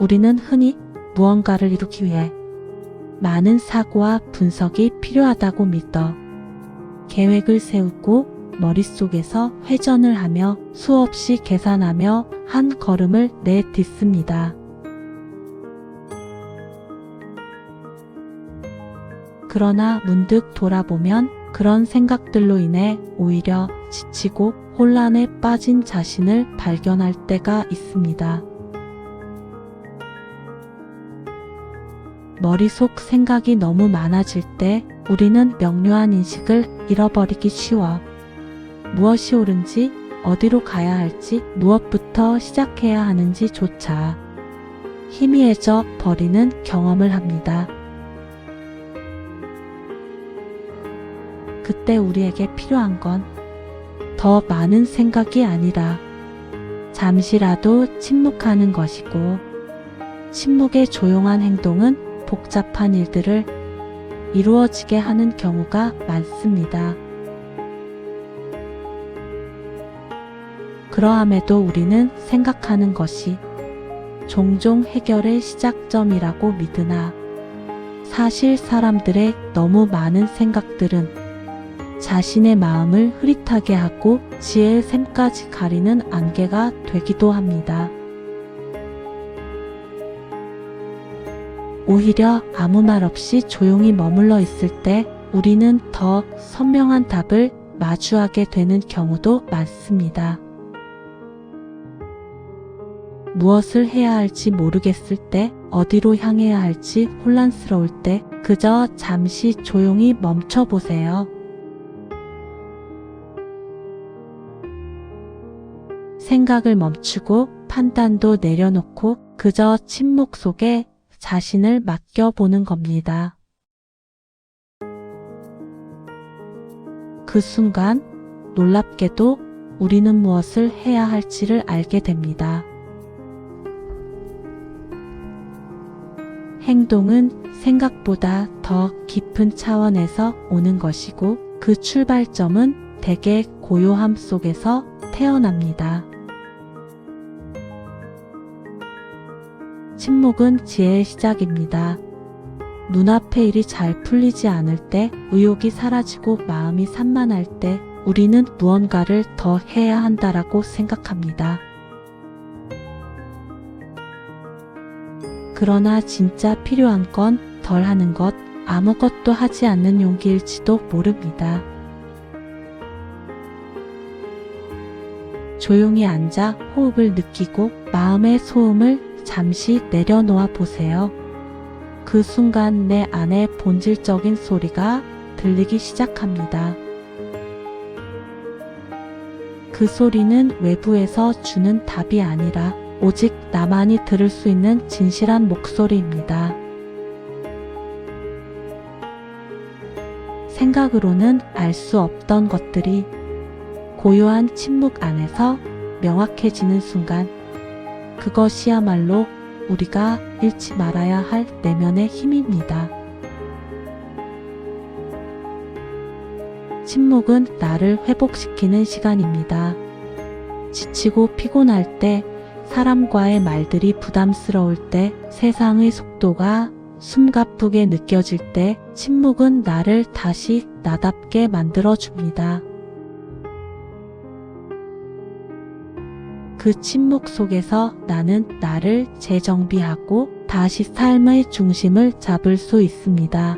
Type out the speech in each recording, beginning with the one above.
우리는 흔히 무언가를 이루기 위해 많은 사고와 분석이 필요하다고 믿어 계획을 세우고 머릿속에서 회전을 하며 수없이 계산하며 한 걸음을 내딛습니다. 그러나 문득 돌아보면 그런 생각들로 인해 오히려 지치고 혼란에 빠진 자신을 발견할 때가 있습니다. 머릿속 생각이 너무 많아질 때 우리는 명료한 인식을 잃어버리기 쉬워. 무엇이 옳은지, 어디로 가야 할지, 무엇부터 시작해야 하는지조차 희미해져 버리는 경험을 합니다. 그때 우리에게 필요한 건 더 많은 생각이 아니라 잠시라도 침묵하는 것이고 침묵의 조용한 행동은 복잡한 일들을 이루어지게 하는 경우가 많습니다. 그러함에도 우리는 생각하는 것이 종종 해결의 시작점이라고 믿으나 사실 사람들의 너무 많은 생각들은 자신의 마음을 흐릿하게 하고 지혜의 샘까지 가리는 안개가 되기도 합니다. 오히려 아무 말 없이 조용히 머물러 있을 때 우리는 더 선명한 답을 마주하게 되는 경우도 많습니다. 무엇을 해야 할지 모르겠을 때, 어디로 향해야 할지 혼란스러울 때, 그저 잠시 조용히 멈춰 보세요. 생각을 멈추고 판단도 내려놓고 그저 침묵 속에 자신을 맡겨보는 겁니다. 그 순간 놀랍게도 우리는 무엇을 해야 할지를 알게 됩니다. 행동은 생각보다 더 깊은 차원에서 오는 것이고 그 출발점은 대개 고요함 속에서 태어납니다. 침묵은 지혜의 시작입니다. 눈앞의 일이 잘 풀리지 않을 때, 의욕이 사라지고 마음이 산만할 때, 우리는 무언가를 더 해야 한다라고 생각합니다. 그러나 진짜 필요한 건 덜 하는 것, 아무것도 하지 않는 용기일지도 모릅니다. 조용히 앉아 호흡을 느끼고 마음의 소음을 잠시 내려놓아 보세요. 그 순간 내 안에 본질적인 소리가 들리기 시작합니다. 그 소리는 외부에서 주는 답이 아니라 오직 나만이 들을 수 있는 진실한 목소리입니다. 생각으로는 알 수 없던 것들이 고요한 침묵 안에서 명확해지는 순간 그것이야말로 우리가 잃지 말아야 할 내면의 힘입니다. 침묵은 나를 회복시키는 시간입니다. 지치고 피곤할 때, 사람과의 말들이 부담스러울 때, 세상의 속도가 숨가쁘게 느껴질 때, 침묵은 나를 다시 나답게 만들어줍니다. 그 침묵 속에서 나는 나를 재정비하고 다시 삶의 중심을 잡을 수 있습니다.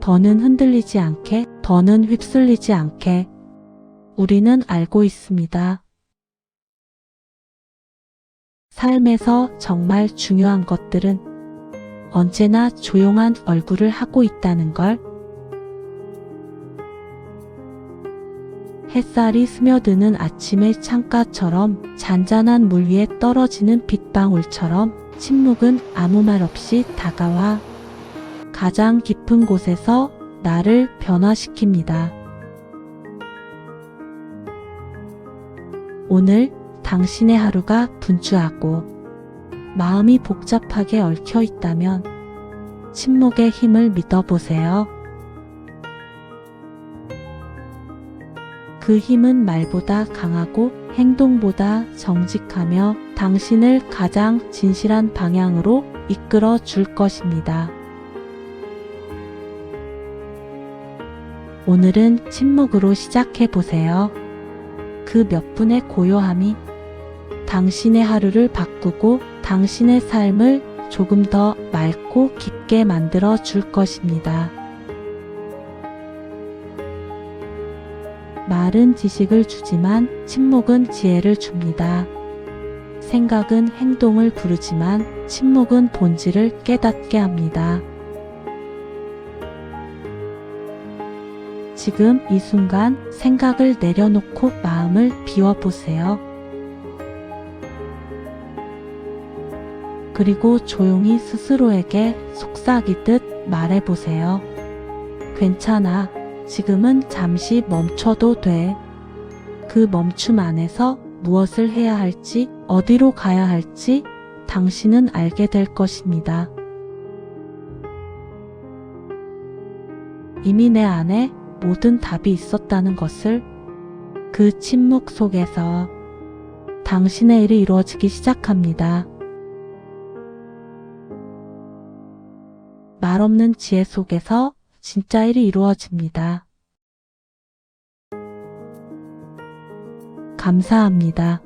더는 흔들리지 않게, 더는 휩쓸리지 않게, 우리는 알고 있습니다. 삶에서 정말 중요한 것들은 언제나 조용한 얼굴을 하고 있다는 걸 햇살이 스며드는 아침의 창가처럼 잔잔한 물 위에 떨어지는 빗방울처럼 침묵은 아무 말 없이 다가와 가장 깊은 곳에서 나를 변화시킵니다. 오늘 당신의 하루가 분주하고 마음이 복잡하게 얽혀 있다면 침묵의 힘을 믿어보세요. 그 힘은 말보다 강하고 행동보다 정직하며 당신을 가장 진실한 방향으로 이끌어 줄 것입니다. 오늘은 침묵으로 시작해 보세요. 그 몇 분의 고요함이 당신의 하루를 바꾸고 당신의 삶을 조금 더 맑고 깊게 만들어 줄 것입니다. 말은 지식을 주지만 침묵은 지혜를 줍니다. 생각은 행동을 부르지만 침묵은 본질을 깨닫게 합니다. 지금 이 순간 생각을 내려놓고 마음을 비워보세요. 그리고 조용히 스스로에게 속삭이듯 말해보세요. 괜찮아. 지금은 잠시 멈춰도 돼. 그 멈춤 안에서 무엇을 해야 할지, 어디로 가야 할지 당신은 알게 될 것입니다. 이미 내 안에 모든 답이 있었다는 것을 그 침묵 속에서 당신의 일이 이루어지기 시작합니다. 말 없는 지혜 속에서 진짜 일이 이루어집니다. 감사합니다.